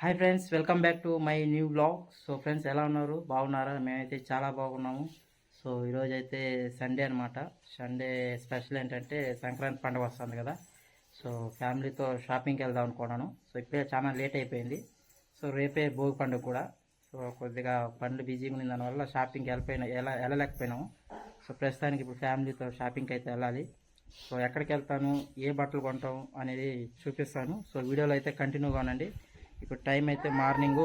Hi friends welcome back to my new blog so friends ఎలా ఉన్నారు? బాగున్నారా? మేమైతే చాలా బాగున్నాము. సో ఈరోజు అయితే సండే అనమాట సండే స్పెషల్ ఏంటంటే సంక్రాంతి పండుగ వస్తుంది కదా. సో ఫ్యామిలీతో షాపింగ్కి వెళ్దాం అనుకున్నాను. సో ఇప్పుడే చాలా లేట్ అయిపోయింది. సో రేపే భోగి పండుగ కూడా. సో కొద్దిగా పండ్లు బిజీగా ఉన్న దానివల్ల షాపింగ్కి వెళ్ళిపోయినా ఎలా వెళ్ళలేకపోయినాము. సో ప్రస్తుతానికి ఇప్పుడు ఫ్యామిలీతో షాపింగ్కి అయితే వెళ్ళాలి. సో ఎక్కడికి వెళ్తాను? ఏ బట్టలు కొంటాం? అనేది చూపిస్తాను. సో వీడియోలో అయితే కంటిన్యూగా ఉండండి. ఇప్పుడు టైం అయితే మార్నింగ్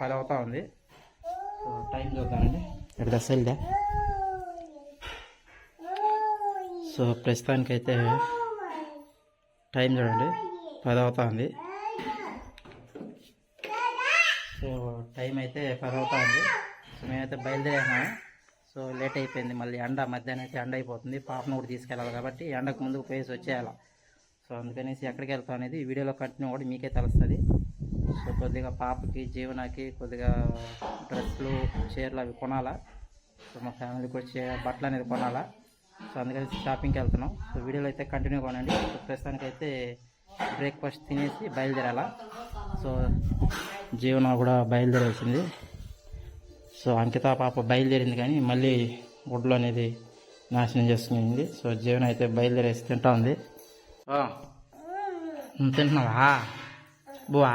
పది అవుతా ఉంది. సో టైం చూద్దామండి. ఇక్కడ దశల్దా సో ప్రస్తుతానికైతే టైం చూడండి. పది అవుతా ఉంది. సో టైం అయితే పది అవుతా ఉంది. సో మేమైతే బయలుదేరాము సో లేట్ అయిపోయింది. మళ్ళీ ఎండ మధ్యాహ్నం అయితే ఎండ అయిపోతుంది. పాపను కూడా తీసుకెళ్ళాలి కాబట్టి ఎండకు ముందుకు పోయేసి వచ్చేయాలి. సో అందుకనేసి ఎక్కడికి వెళ్తాం అనేది వీడియోలో కంటిన్యూ కూడా మీకే తెలుస్తుంది. సో కొద్దిగా పాపకి జీవనాకి కొద్దిగా డ్రెస్సులు చీరలు అవి కొనాలా. సో మా ఫ్యామిలీకి కూడా బట్టలు అనేది కొనాలా. సో అందుకని షాపింగ్కి వెళ్తున్నాం. సో వీడియోలో అయితే కంటిన్యూ కొనండి. సో ప్రస్తుతానికి అయితే బ్రేక్ఫాస్ట్ తినేసి బయలుదేరాలా. సో జీవన కూడా బయలుదేరేసింది. సో అంకిత పాప బయలుదేరింది కానీ మళ్ళీ గుడ్లు అనేది నాశనం చేసుకునింది సో జీవన అయితే బయలుదేరేసి తింటా ఉంది. తింటున్నావా? బువా?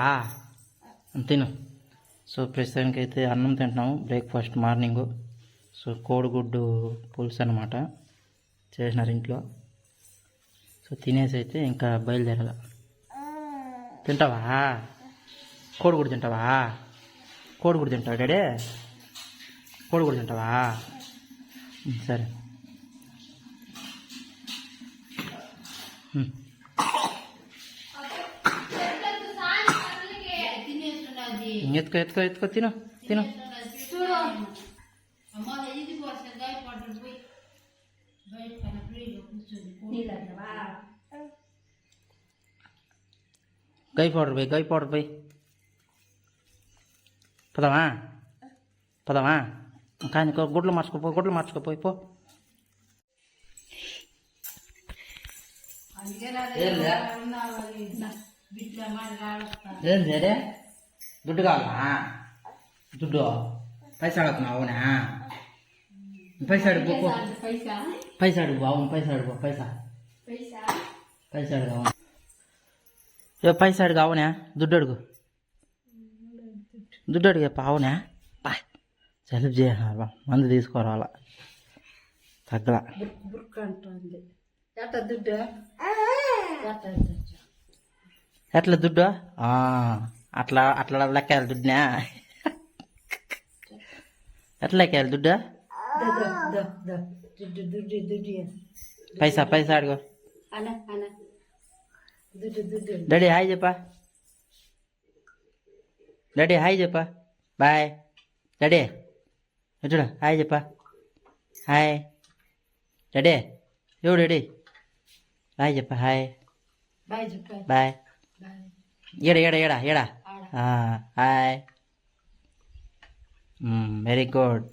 తిను సో ప్రస్తుతానికి అయితే అన్నం తింటున్నాము. బ్రేక్ఫాస్ట్ మార్నింగు సో కోడిగుడ్డు పులుసు అనమాట చేసినారు ఇంట్లో. సో తినేసి అయితే ఇంకా బయలుదేరాల. తింటావా? కోడిగుడ్డు తింటావా? కోడిగుడ్డు తింటావా డాడీ? కోడిగుడ్డు తింటావా? సరే. ఎత్తుకో ఎత్తుకో ఎత్తుకో తిను తిను గై పౌడర్ పోయి గై పౌడర్ పోయి పదవా పదవా కానీ గుడ్లు మార్చుకోపో గుడ్లు మార్చుకోపోయి పో ఏంది అదే దుడ్డు కావాలా దుడ్డు పైసా అడుగుతున్నావు అవునా పైసా అడుగు పైసా అడుగు అవును పైసా అడుగు పైసా పైసా అడుగు అవును ఏ పైసా అడుగు అవునా దుడ్డు అడుగు దుడ్డు అడిగే అవునా జలుబు చేయాల మందు తగ్గల ఎట్ట దుడ్డు ఎట్లా దుడ్డు అట్లా అట్లా ఎట్లా లెక్కాలి దుడ్డు దుడ్డు దుడ్డు దుడ్డు? పైసా పైసా అడుగు. డాడీ హాయ్ చెప్పా. డాడీ హాయ్ చెప్పా. బాయ్. డాడీ చూడ హాయ్ చెప్పా. Hi. Daddy yo daddy. Hi చెప్పా హాయ్. Bye bye. బాయ్ ఏడ ఏడ ఏడ? ఏడ ఆడ హాయ్ వెరీ గుడ్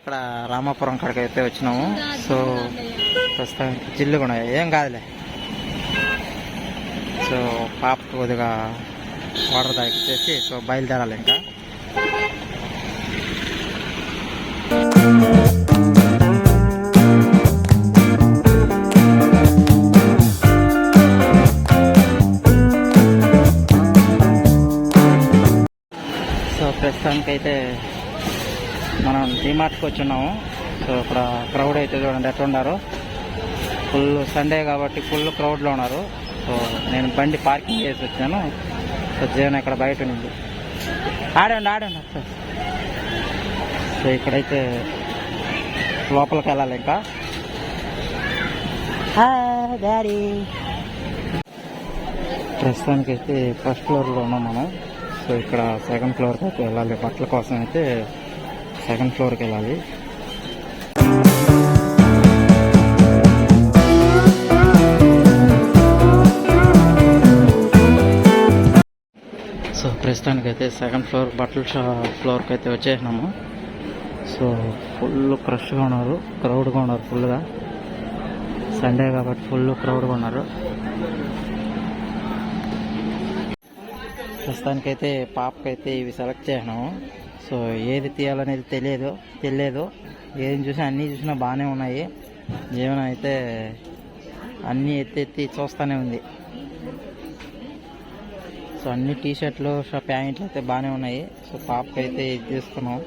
ఇక్కడ రామాపురం కాడికి అయితే వచ్చినాము. సో ప్రస్తుతానికి జిల్లు కూడా ఏం కాదులే. సో పాప కొద్దిగా వాటర్ తాగిచ్చేసి సో బయలుదేరాలి ఇంకా. సో ప్రస్తుతానికైతే మనం డిమార్ట్కి వచ్చి ఉన్నాము సో ఇక్కడ క్రౌడ్ అయితే చూడండి ఎట్లా ఉన్నారు ఫుల్ సండే కాబట్టి ఫుల్ క్రౌడ్లో ఉన్నారు. సో నేను బండి పార్కింగ్ చేసి వచ్చాను. సో జీవన ఇక్కడ బయట ఉంది ఆడండి ఆడండి ఒకసారి సో ఇక్కడైతే లోపలికి వెళ్ళాలి ఇంకా. డాడీ. ప్రస్తుతానికి అయితే ఫస్ట్ ఫ్లోర్లో ఉన్నాం మనం. సో ఇక్కడ సెకండ్ ఫ్లోర్కి అయితే వెళ్ళాలి. బట్టల కోసం అయితే సెకండ్ ఫ్లోర్కి వెళ్ళాలి. సో ప్రస్తుతానికి అయితే సెకండ్ ఫ్లోర్ బట్టల షా ఫ్లోర్కి అయితే వచ్చేసినాము. సో ఫుల్ క్రష్గా ఉన్నారు క్రౌడ్గా ఉన్నారు ఫుల్గా సండే కాబట్టి ఫుల్ క్రౌడ్గా ఉన్నారు. ప్రస్తుతానికైతే పాపకైతే ఇవి సెలెక్ట్ చేసినాము. సో ఏది తీయాలనేది తెలియదు తెలియదు. ఏది చూసినా అన్నీ చూసినా బాగానే ఉన్నాయి. జీవనం అయితే అన్నీ ఎత్తి ఎత్తి చూస్తూనే ఉంది. సో అన్ని టీ షర్ట్లు ప్యాంట్లు అయితే బాగానే ఉన్నాయి. సో పాపకైతే ఇది తీసుకున్నాం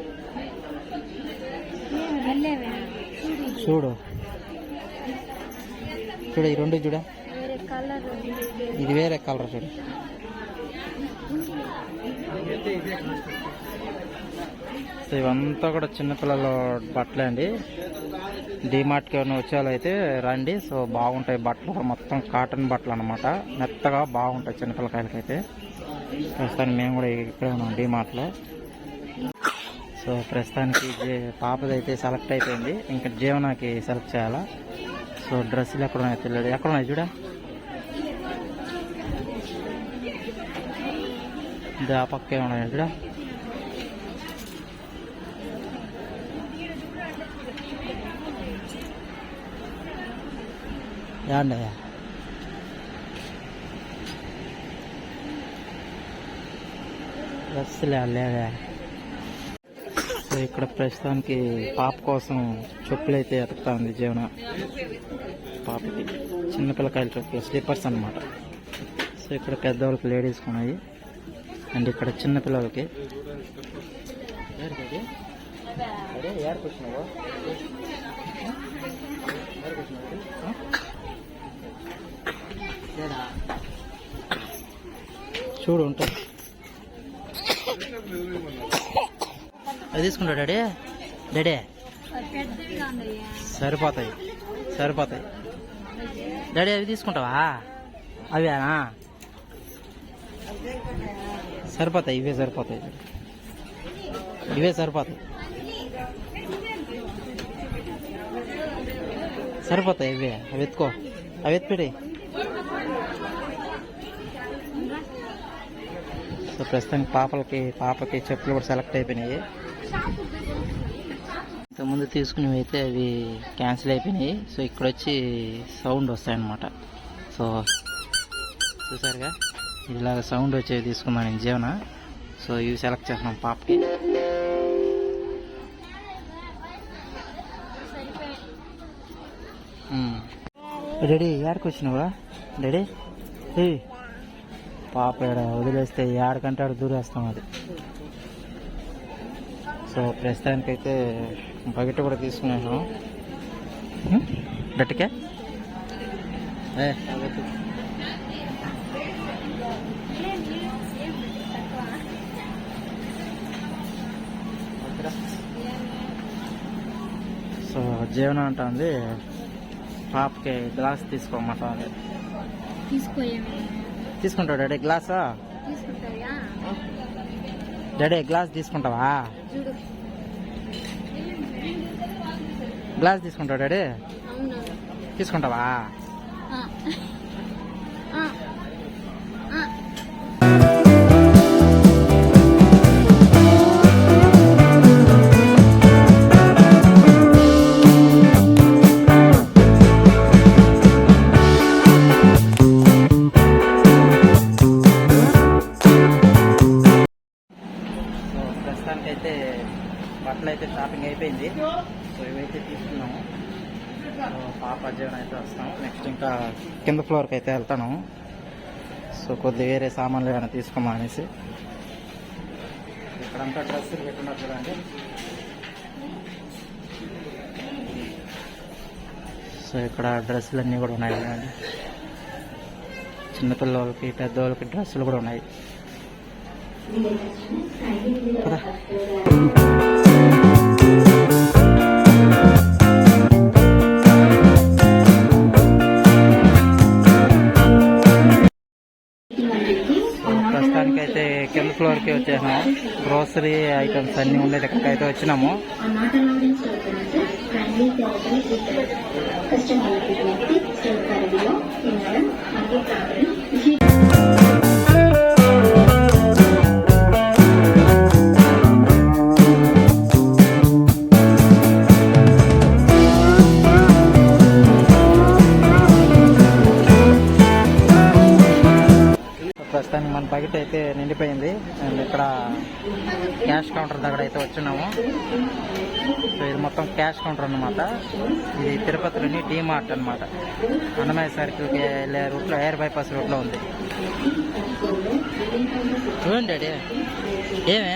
చూడు. చూడు ఈ రెండు చూడ. ఇది వేరే కలర్ చూడు. సో ఇవంతా కూడా చిన్నపిల్లల బట్టలే అండి. డిమార్ట్కి ఏమైనా వచ్చేవాళ్ళైతే రండి. సో బాగుంటాయి బట్టలు మొత్తం కాటన్ బట్టలు అనమాట మెత్తగా బాగుంటాయి చిన్నపిల్లకాయలకైతే. అయితే ప్రస్తుతానికి మేము కూడా ఇక్కడే ఉన్నాం డిమార్ట్లో సో ప్రస్తుతానికి పాపదైతే పాపది అయితే సెలెక్ట్ అయిపోయింది. ఇంకా జీవనాకి సెలెక్ట్ చేయాలా. సో డ్రెస్సులు ఎక్కడ ఉన్నాయో తెలియదు. ఎక్కడ ఉన్నాయి చూడ. ఇది ఆ పక్కే ఉన్నాయి చూడ. యాండి బస్సులే లేదా సో ఇక్కడ ప్రస్తుతానికి పాప కోసం చెప్పులు అయితే ఎతుకుతా ఉంది జీవన. పాపకి చిన్నపిల్లకాయల చెప్పులు స్లీపర్స్ అన్నమాట. సో ఇక్కడ పెద్దవాళ్ళకి లేడీస్ ఉన్నాయి. అండ్ ఇక్కడ చిన్న పిల్లలకి. చూడు ఉంటుంది అది తీసుకుంటా డాడీ? డాడీ? సరిపోతాయి సరిపోతాయి. డాడీ అవి తీసుకుంటావా? అవేనా? సరిపోతాయి ఇవే సరిపోతాయి. ఇవే సరిపోతాయి. సరిపోతాయి ఇవే. అవి ఎత్తుకో. అవి సో ప్రస్తుతానికి పాపలకి పాపకి చెప్పులు కూడా సెలెక్ట్ అయిపోయినాయి. ఇంతకుముందు తీసుకునేవి అయితే అవి క్యాన్సిల్ అయిపోయినాయి. సో ఇక్కడ వచ్చి సౌండ్ వస్తాయన్నమాట. సో చూసారుగా? ఇలాగ సౌండ్ వచ్చేవి తీసుకున్నాను నేను జీవన. సో ఇవి సెలెక్ట్ చేస్తున్నాం పాపకి. రెడీ ఏడకి వచ్చినావా? రెడీ? పాప వదిలేస్తే ఏడకంటే దూరేస్తాం అది. సో ప్రస్తుతానికైతే బకెట్ కూడా తీసుకున్నాను గట్టికే? సో జీవనం అంటుంది. పాపకి గ్లాస్ తీసుకోయేమి తీసుకుంటావు డాడీ? గ్లాసా? డాడీ గ్లాస్ తీసుకుంటావా? గ్లాస్ తీసుకుంటావు డాడీ? తీసుకుంటావా? నెక్స్ట్ ఇంకా కింద ఫ్లోర్కి అయితే వెళ్తాను. సో కొద్ది వేరే సామాన్లు ఏమైనా తీసుకోమా అనేసి. ఇక్కడంతా డ్రెస్సులు పెట్టున్నారు చూడండి సో ఇక్కడ డ్రెస్సులు అన్నీ కూడా ఉన్నాయి చూడండి చిన్నపిల్లలకి పెద్దవాళ్ళకి డ్రెస్సులు కూడా ఉన్నాయి. కదా ఫ్లోర్కి వచ్చేసాము గ్రోసరీ ఐటమ్స్ అన్నీ ఉండే దగ్గరికి అయితే వచ్చినాము. కస్టమర్ క్యాష్ కౌంటర్ దగ్గర అయితే వచ్చినాము. సో ఇది మొత్తం క్యాష్ కౌంటర్ అన్నమాట. ఇది తిరుపతిలోని టీ మార్ట్ అనమాట అన్నమయ్య సర్కిల్కి వెళ్ళే రూట్లో ఎయిర్ బైపాస్ రూట్లో ఉంది. చూడండి డాడీ ఏమే?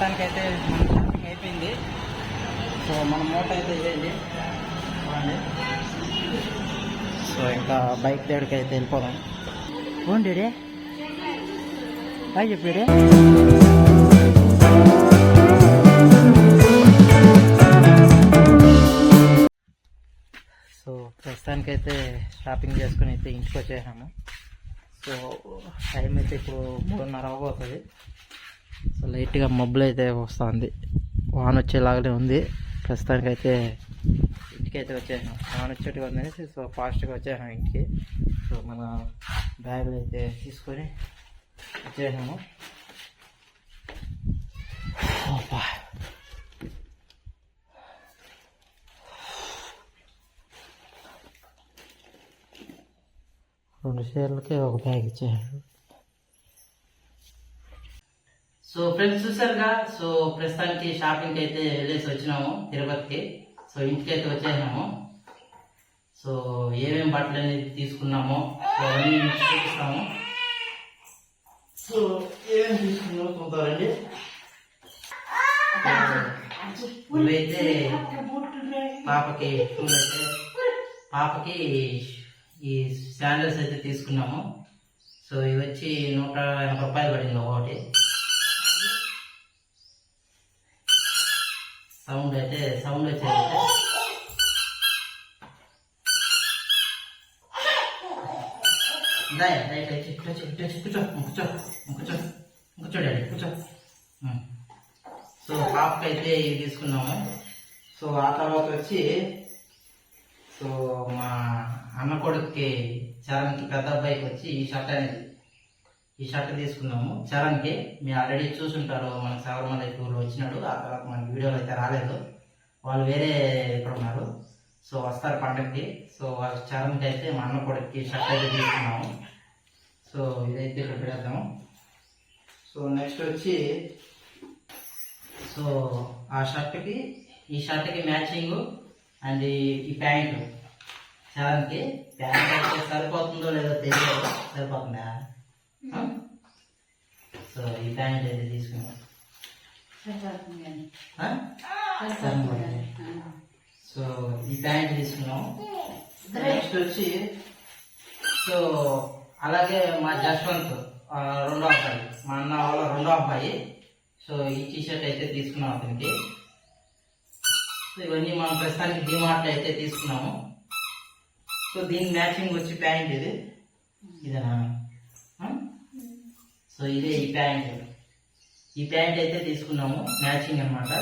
ప్రస్తుతానికి అయితే మన షాపింగ్ అయిపోయింది. సో మన మూట అయితే ఇదేంటి? చూడండి. సో ఇంకా బైక్ దగ్గరికి అయితే వెళ్ళిపోదాం. పోండి డే బాయ్ చెప్పాడే సో ప్రస్తుతానికైతే షాపింగ్ చేసుకుని అయితే ఇంటికి వచ్చేసాము. సో టైం అయితే ఇప్పుడు మూడున్నర అవ్వబోతుంది. సో లైట్గా మబ్బులు అయితే వస్తుంది. వాన్ వచ్చేలాగానే ఉంది. ప్రస్తుతానికైతే ఇంటికి అయితే వచ్చేసాం. వాన్ వచ్చేట్టుగా ఉందనేసి సో ఫాస్ట్గా వచ్చేసాం ఇంటికి. సో మన బ్యాగులు అయితే తీసుకొని వచ్చేసాము. రెండు షేర్లకి ఒక బ్యాగ్ ఇచ్చేసాడు. సో ఫ్రెండ్స్ చూసారుగా? సో ప్రస్తుతానికి షాపింగ్ అయితే వెళ్ళేసి వచ్చినాము తిరుపతికి. సో ఇంటికి అయితే వచ్చేసాము సో ఏమేం బట్టలు అనేది తీసుకున్నామో సో అవన్నీ చూపిస్తాము. సో ఏమేమి తీసుకున్నామో చూద్దామండి. ఇవైతే పాపకి పాపకి ఈ శాండల్స్ అయితే తీసుకున్నాము. సో ఇవి వచ్చి నూట ఎనభై రూపాయలు పడింది ఒకటి. సౌండ్ అయితే సౌండ్ వచ్చేది రైట్ రైట్ రైట్ కూర్చో కూర్చో కూర్చో కూర్చో కూర్చో డాడీ కూర్చో. సో పాపకి అయితే ఇవి తీసుకున్నాము. సో ఆ తర్వాత వచ్చి సో మా అన్న కొడుకుకి చరణ్కి పెద్ద అబ్బాయికి వచ్చి ఈ షర్ట్ అనేది ఈ షర్ట్ తీసుకున్నాము చరణ్కి మీరు ఆల్రెడీ చూసుంటారు మన శబరిమల టూర్లో వచ్చినాడు. ఆ తర్వాత మన వీడియోలో అయితే రాలేదు. వాళ్ళు వేరే ఇక్కడ ఉన్నారు. సో వస్తారు పండగకి సో వాళ్ళ చరణ్కి అయితే మా అన్న కొడుకు షర్ట్ అయితే తీసుకున్నాము. సో ఇదైతే ఇక్కడ పెడతాము సో నెక్స్ట్ వచ్చి సో ఆ షర్ట్కి ఈ షర్ట్కి మ్యాచింగ్ అండ్ ఈ- ప్యాంటు. చరణ్కి ప్యాంట్ అయితే సరిపోతుందో లేదో తెలియదు. సరిపోతుందా? సో ఈ ప్యాంట్ అయితే తీసుకున్నాం. సో ఈ ప్యాంట్ తీసుకున్నాం నెక్స్ట్ వచ్చి సో అలాగే మా జశ్వంత్ ఆ, రెండో అబ్బాయి. మా అన్న వాళ్ళ రెండో అబ్బాయి. సో ఈ టీ షర్ట్ అయితే తీసుకున్నాం అతనికి. సో ఇవన్నీ మనం ప్రస్తుతానికి డిమార్ట్ అయితే తీసుకున్నాము. సో దీని మ్యాచింగ్ వచ్చి ప్యాంట్ ఇది. ఇదేనా? సో ఇదే ఈ ప్యాంట్. ఈ ప్యాంట్ అయితే తీసుకున్నాము మ్యాచింగ్ అనమాట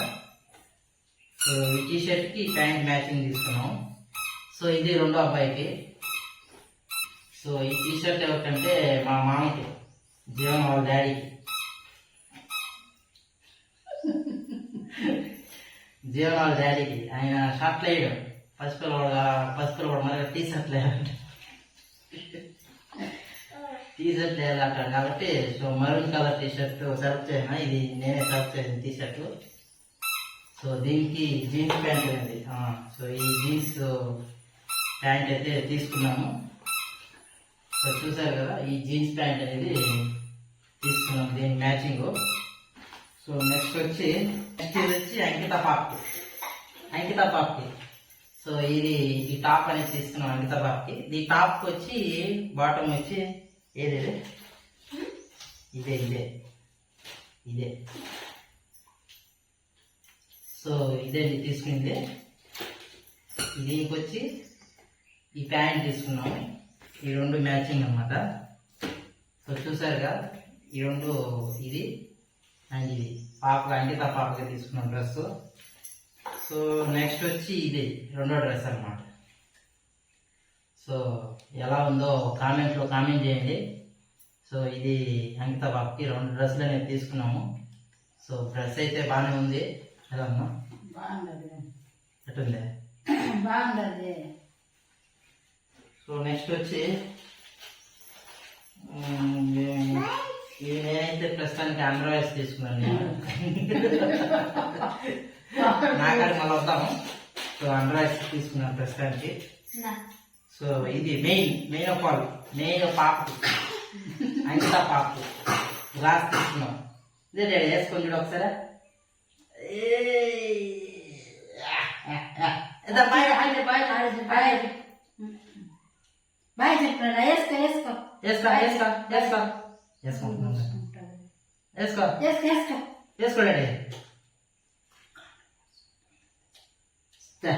సో ఈ టీ షర్ట్కి ఈ ప్యాంట్ మ్యాచింగ్ తీసుకున్నాము. సో ఇది రెండో అబ్బాయికి. సో ఈ టీ షర్ట్ ఎవరికంటే మా మామకి జీవన్ వాళ్ళ డాడీకి జీవన్ వాళ్ళ డాడీకి ఆయన షర్ట్లు వేయడం పసుపులు కూడా పసుపులు కూడా మరి టీ షర్ట్లు వేయాలంట టీ షర్ట్ అంటారు కాబట్టి so maroon colour T shirt select చేసిన ఇది నేనే సెలెక్ట్ చేసిన టీ షర్ట్ సో దీనికి జీన్స్ ప్యాంట్ ఉంది సో ఈ జీన్స్ ప్యాంట్ అయితే తీసుకున్నాము. సో చూసారు కదా ఈ జీన్స్ ప్యాంట్ అనేది తీసుకున్నాం దీని మ్యాచింగ్. సో నెక్స్ట్ వచ్చి నెక్స్ట్ ఇది వచ్చి అంకిత పాప్కి. అంకిత పాప్కి. సో ఇది ఈ టాప్ అనేది తీసుకున్నాం అంకిత పాప్కి. ఈ టాప్కి వచ్చి బాటమ్ వచ్చి ఏదే ఇదే ఇదే. ఇదే. సో ఇదే తీసుకుంది. దీనికి వచ్చి ఈ ప్యాంట్ తీసుకున్నాం ఈ రెండు మ్యాచింగ్ అన్నమాట. సో చూసారుగా ఈ రెండు ఇది అండ్ ఇది. పాపగా అంకిత పాపగా తీసుకున్నాం డ్రెస్ సో నెక్స్ట్ వచ్చి ఇది రెండో డ్రెస్ అన్నమాట. సో ఎలా ఉందో కామెంట్లో కామెంట్ చేయండి. సో ఇది అంకిత బాబుకి రెండు డ్రెస్సులు అనేది తీసుకున్నాము. సో డ్రెస్ అయితే బాగానే ఉంది. ఎలా అమ్మా బాగుండదు ఎట్టుంది? బాగుండదు సో నెక్స్ట్ వచ్చి నేనైతే ప్రస్తుతానికి ఆండ్రాయిడ్స్ తీసుకున్నాను నేను. మళ్ళీ వద్దాము. సో ఆండ్రాయిడ్స్ తీసుకున్నాను ప్రస్తుతానికి. సో ఇది main main of all main పాపకు అంకిత పాపకు గ్లాస్ తీసుకున్నాం ఇదే డాడీ వేసుకొని చూడు ఒకసారి ఏయ్. ఇదా bye hi bye bye bye చెప్పరా వేసుకో వేసుకో వేసుకో వేసుకో వేసుకో వేసుకుంటున్నాం వేసుకో వేసుకో వేసుకో వేసుకో డాడీ దా.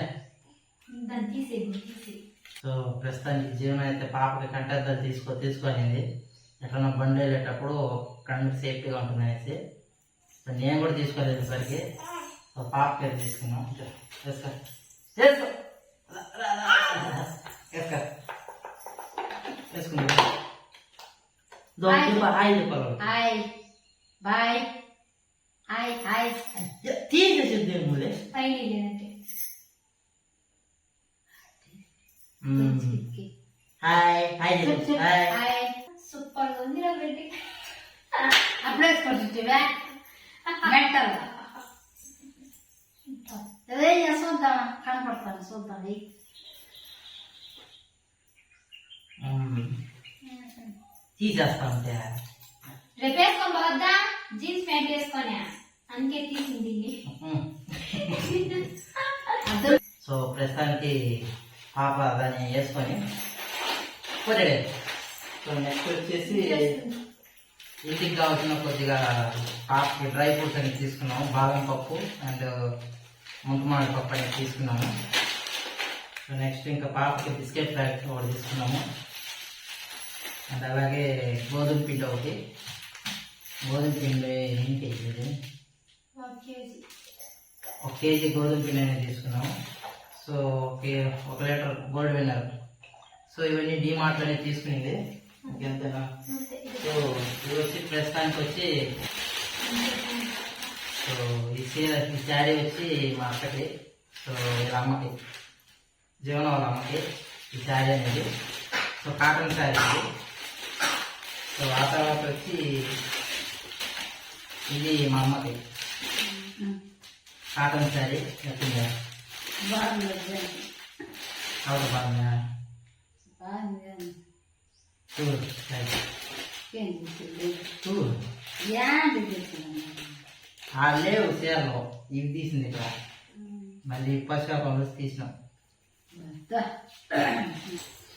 దాన్ని తీసే తీసే సో ప్రస్తుతానికి జీవనం అయితే పాపకి కంటద్దాలు తీసుకో తీసుకొనింది. ఎట్లా బండి వెళ్ళేటప్పుడు కన్ను సేఫ్టీగా ఉంటుంది అనేసి సో నేను కూడా తీసుకోలేదు ఇప్పటికి. సో పాపకి అయితే తీసుకున్నాం వేసుకుంది హాయ్ చెప్పాలి హాయ్ బాయ్ హాయ్ హాయ్ తీసేసి దేవులే పైన hi. Hi hi. Hi. Super ఉంది బిడ్డ అప్పుడు వేసుకుంటుంటివా మెంటల్. అదే చూద్దాం. కనపడతాను చూద్దాం. తీసేస్తా ఉంటే రేపు వేసుకొని పోవద్దా? జీన్స్ ప్యాంట్ వేసుకొని. అందుకే తీసింది సో ప్రస్తుతానికి పాప దాన్ని వేసుకొని పోతాడే సో నెక్స్ట్ వచ్చేసి ఇంటికి కావాల్సిన కొద్దిగా పాపకి డ్రై ఫ్రూట్స్ అనేది తీసుకున్నాము. బాదం పప్పు అండ్ ముంతమామిడి పప్పు అనేది తీసుకున్నాము. సో నెక్స్ట్ ఇంకా పాపకి బిస్కెట్ ప్యాకెట్ ఒకటి తీసుకున్నాము. అండ్ అలాగే గోధుమ పిండి ఒకటి. గోధుమ పిండి ఏం కేజీ ఇది? ఒక కేజీ గోధుమ పిండి అనేది తీసుకున్నాము. సో ఓకే ఒక లీటర్ గోల్డ్ విన్నర్ సో ఇవన్నీ డిమార్ట్ అనేది తీసుకునింది. ఇంకెంతేనా? సో ఇది వచ్చి ప్రస్తుతానికి వచ్చి సో ఈ చీర ఈ శారీ వచ్చి మా అక్కకి సో వీళ్ళ అమ్మకి జీవన వాళ్ళ అమ్మకి ఈ శారీ అనేది. సో కాటన్ శారీ ఇది. సో ఆ తర్వాత వచ్చి ఇది మా అమ్మకి. కాటన్ శారీ నచ్చిందా అవును బాగున్నా చూడు చూడు ఆ లేవు చీరలో ఇవి తీసింది ఇక్కడ మళ్ళీ పశ్చిమ తీసినాం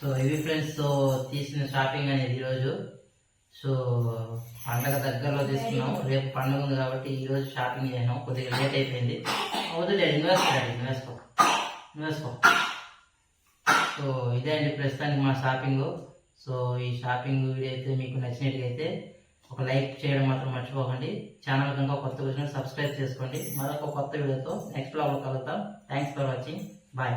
సో ఇవి ఫ్రెండ్స్తో తీసిన షాపింగ్ అనేది ఈరోజు. సో పండగ దగ్గరలో తీసుకున్నాం రేపు పండుగ ఉంది కాబట్టి ఈ రోజు షాపింగ్ చేసినాం కొద్దిగా లేట్ అయిపోయింది. వదిలేదు ఇన్వెస్ట్ ఇన్వెస్ట్ ఇన్వెస్ట్ సో ఇదే అండి ప్రస్తుతానికి మా షాపింగ్. సో ఈ షాపింగ్ వీడియో అయితే మీకు నచ్చినట్లయితే ఒక లైక్ చేయడం మాత్రం మర్చిపోకండి. ఛానల్ కనుక కొత్త వచ్చిన సబ్స్క్రైబ్ చేసుకోండి. మరొక కొత్త వీడియోతో నెక్స్ట్ బ్లాగ్లో కలుగుతాం థ్యాంక్స్ ఫర్ వాచింగ్ బాయ్